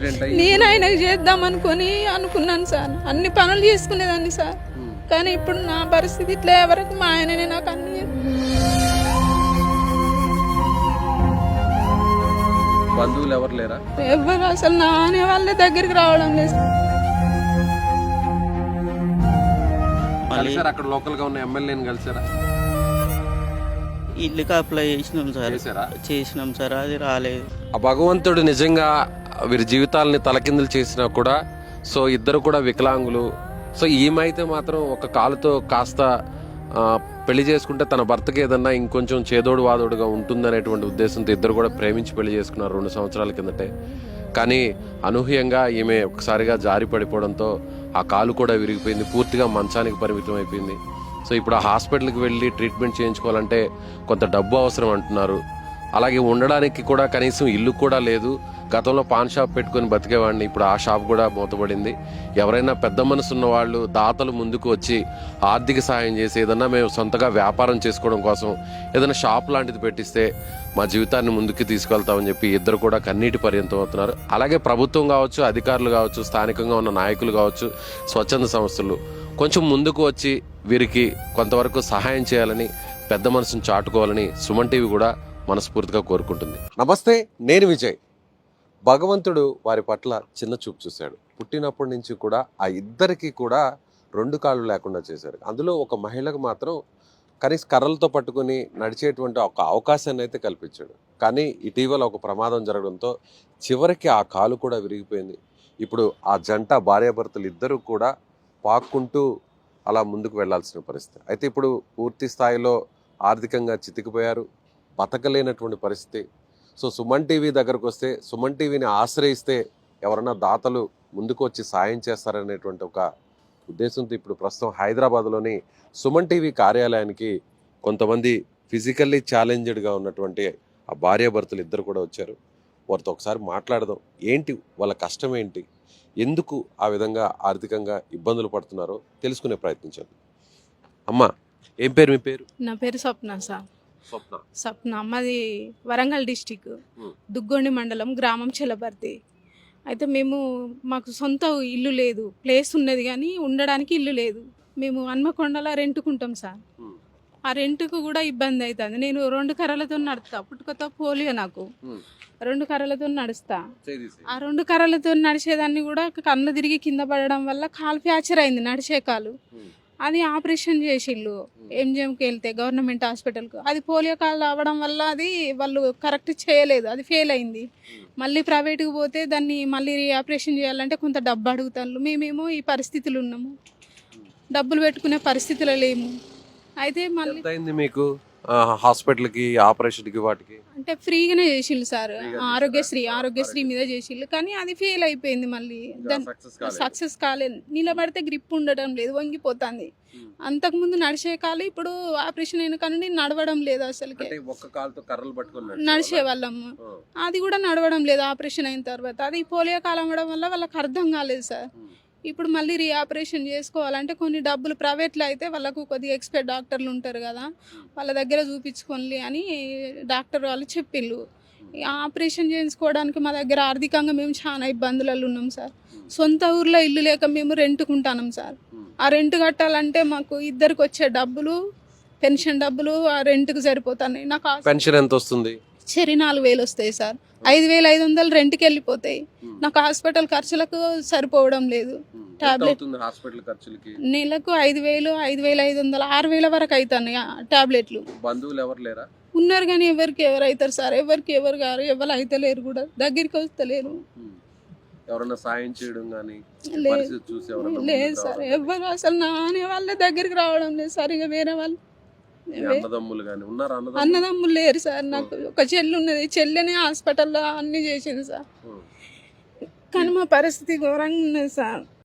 Accident అయ్యి నేను ఆయనకు చేద్దాం అనుకొని అనుకున్నాను సార్. అన్ని పనులు చేసుకునేదాన్ని సార్. కానీ ఇప్పుడు నా పరిస్థితి ఇట్లా ఎవరికి మా ఆయననే నాకు అన్ని బంధువులు ఎవరు లేరా? ఎవరు అసలు నా అనే వాళ్ళ దగ్గరికి రావడం లేదు. మళ్ళీ కలిసారా అక్కడ లోకల్గా ఉన్న ఎమ్మెల్యేని కలిసారా? ఇల్లుకి అప్లై చేసినాం సార్. చేసినాం సార్. అది రాలేదు. ఆ భగవంతుడు నిజంగా వీరి జీవితాలని తలకిందులు చేసినా కూడా సో ఇద్దరు కూడా వికలాంగులు. సో ఈమె అయితే మాత్రం ఒక కాలుతో కాస్త పెళ్ళి చేసుకుంటే తన భర్తకి ఏదన్నా ఇంకొంచెం చేదోడు వాదోడుగా ఉంటుందనేటువంటి ఉద్దేశంతో ఇద్దరు కూడా ప్రేమించి పెళ్ళి చేసుకున్నారు రెండు సంవత్సరాల కిందటే. కానీ అనూహ్యంగా ఈమె ఒకసారిగా జారి పడిపోవడంతో ఆ కాలు కూడా విరిగిపోయింది పూర్తిగా మంచానికి పరిమితం అయిపోయింది. సో ఇప్పుడు ఆ హాస్పిటల్కి వెళ్ళి ట్రీట్మెంట్ చేయించుకోవాలంటే కొంత డబ్బు అవసరం అంటున్నారు. అలాగే ఉండడానికి కూడా కనీసం ఇల్లు కూడా లేదు. గతంలో పాన్ షాప్ పెట్టుకొని బతికేవాడిని ఇప్పుడు ఆ షాప్ కూడా మూతపడింది. ఎవరైనా పెద్ద మనసు ఉన్న వాళ్ళు దాతలు ముందుకు వచ్చి ఆర్థిక సహాయం చేసి ఏదన్నా మేము సొంతగా వ్యాపారం చేసుకోవడం కోసం ఏదైనా షాప్ లాంటిది పెట్టిస్తే మా జీవితాన్ని ముందుకు తీసుకెళ్తామని చెప్పి ఇద్దరు కూడా కన్నీటి పర్యంతం అవుతున్నారు. అలాగే ప్రభుత్వం కావచ్చు అధికారులు కావచ్చు స్థానికంగా ఉన్న నాయకులు కావచ్చు స్వచ్ఛంద సంస్థలు కొంచెం ముందుకు వచ్చి వీరికి కొంతవరకు సహాయం చేయాలని పెద్ద మనసును చాటుకోవాలని సుమన్ టీవీ కూడా మనస్ఫూర్తిగా కోరుకుంటుంది. నమస్తే నేను విజయ్. భగవంతుడు వారి పట్ల చిన్న చూపు చూశాడు. పుట్టినప్పటి నుంచి కూడా ఆ ఇద్దరికి కూడా రెండు కాళ్ళు లేకుండా చేశారు. అందులో ఒక మహిళకు మాత్రం కనీస కర్రలతో పట్టుకుని నడిచేటువంటి ఒక అవకాశాన్ని అయితే కల్పించాడు. కానీ ఇటీవల ఒక ప్రమాదం జరగడంతో చివరికి ఆ కాలు కూడా విరిగిపోయింది. ఇప్పుడు ఆ జంట భార్యాభర్తలు ఇద్దరూ కూడా పాక్కుంటూ అలా ముందుకు వెళ్ళాల్సిన పరిస్థితి. అయితే ఇప్పుడు పూర్తి స్థాయిలో ఆర్థికంగా చితికిపోయారు. బతకలేనటువంటి పరిస్థితి. సో సుమన్ టీవీ దగ్గరకు వస్తే సుమన్ టీవీని ఆశ్రయిస్తే ఎవరైనా దాతలు ముందుకు వచ్చి సాయం చేస్తారనేటువంటి ఒక ఉద్దేశంతో ఇప్పుడు ప్రస్తుతం హైదరాబాద్లోని సుమన్ టీవీ కార్యాలయానికి కొంతమంది ఫిజికల్లీ ఛాలెంజ్డ్గా ఉన్నటువంటి ఆ భార్యాభర్తలు ఇద్దరు కూడా వచ్చారు. వారితో ఒకసారి మాట్లాడదాం. ఏంటి? వాళ్ళ కష్టం ఏంటి? ఎందుకు ఆ విధంగా ఆర్థికంగా ఇబ్బందులు పడుతున్నారో తెలుసుకునే ప్రయత్నించాను అమ్మా ఏం పేరు మీ పేరు? నా పేరు స్వప్న సార్. స్వప్న మాది వరంగల్ డిస్టిక్. దుగ్గొండి మండలం గ్రామం చెలపర్తి అయితే మేము మాకు సొంత ఇల్లు లేదు ప్లేస్ ఉన్నది కానీ ఉండడానికి ఇల్లు లేదు మేము హన్మకొండలో రెంట్కుంటాం సార్. ఆ రెంట్కు కూడా ఇబ్బంది అవుతుంది నేను రెండు కర్రలతో నడుస్తా పుట్టుకతో పోలియో నాకు. రెండు కర్రలతో నడుస్తా. ఆ రెండు కర్రలతో నడిచేదాన్ని కూడా కళ్ళు తిరిగి కింద పడడం వల్ల కాలు ఫ్రాక్చర్ అయింది నడిచే కాలు. అది ఆపరేషన్ చేసిళ్ళు. ఎంజిఎంకి వెళ్తే గవర్నమెంట్ హాస్పిటల్కి. అది పోలియో కాలు అవ్వడం వల్ల అది వాళ్ళు కరెక్ట్ చేయలేదు. అది ఫెయిల్ అయింది. మళ్ళీ ప్రైవేట్కి పోతే దాన్ని మళ్ళీ ఆపరేషన్ చేయాలంటే కొంత డబ్బు అడుగుతాను మేమేమో ఈ పరిస్థితులు ఉన్నాము. డబ్బులు పెట్టుకునే పరిస్థితిలో లేము. అయితే మళ్ళీ మీకు? హాస్పిటల్కి ఆపరేషన్కి వాటికి? అంటే ఫ్రీగానే చేసిళ్ళు సార్. ఆరోగ్యశ్రీ ఆరోగ్యశ్రీ మీద చేసిళ్ళు. కానీ అది ఫెయిల్ అయిపోయింది మళ్ళీ. సక్సెస్ కాలేదు. నిలబడితే గ్రిప్ ఉండడం లేదు వంగిపోతుంది. అంతకుముందు నడిచే కాలు ఇప్పుడు ఆపరేషన్ అయిన కానీ నడవడం లేదు అసలుకి. అంటే ఒక్క కాలుతో కర్రలు పట్టుకుని నడిచే వాళ్ళము అది కూడా నడవడం లేదు ఆపరేషన్ అయిన తర్వాత. అది పోలియో కాలం అవ్వడం వల్ల వాళ్ళకి అర్థం కాలేదు సార్. ఇప్పుడు మళ్ళీ రీఆపరేషన్ చేసుకోవాలంటే కొన్ని డబ్బులు ప్రైవేట్లో అయితే వాళ్ళకు కొద్దిగా ఎక్స్పర్ట్ డాక్టర్లు ఉంటారు కదా వాళ్ళ దగ్గర చూపించుకోండి అని డాక్టర్ వాళ్ళు చెప్పిళ్ళు. ఆపరేషన్ చేయించుకోవడానికి మా దగ్గర ఆర్థికంగా మేము చాలా ఇబ్బందులలో ఉన్నాం సార్. సొంత ఊర్లో ఇల్లు లేక మేము రెంట్కుంటాం సార్. ఆ రెంట్ కట్టాలంటే మాకు ఇద్దరికి వచ్చే డబ్బులు పెన్షన్ డబ్బులు ఆ రెంట్కి సరిపోతున్నాయి. నాకు పెన్షన్ ఎంత వస్తుంది చెరి నాలుగు వేలు వస్తాయి సార్. ఐదు వేలు ఐదు వందలు రెంట్కి వెళ్ళిపోతాయి. నాకు హాస్పిటల్ ఖర్చులకు సరిపోవడం లేదు. టాబ్లెట్. అవుతుంది హాస్పిటల్ ఖర్చులకి? నెలకు ఐదు వేలు ఐదు వేలు ఐదు వందలు ఆరు వేల వరకు అవుతున్నాయి ఆ టాబ్లెట్లు. బంధువులు ఎవరు లేరా? ఉన్నారు కానీ ఎవరికి ఎవరు అవుతారు సార్? ఎవరికి ఎవరు గారు? ఎవరు అయితే లేరు కూడా. దగ్గరికి వస్తలేరు. ఎవరైనా సాయం చేయడం కానీ లేదు. సార్. ఎవరు అసలు నా అనే వాళ్ళ దగ్గరికి రావడం లేదు సార్. ఇక వేరే వాళ్ళు అన్నదమ్ములు కానీ ఉన్నారు అన్నదమ్ములు? లేరు సార్. నాకు ఒక చెల్లి ఉన్నది. చెల్లెనే హాస్పిటల్లో అన్ని చేసింది సార్. కానీ మా పరిస్థితి ఘోరంగా ఉన్నది సార్.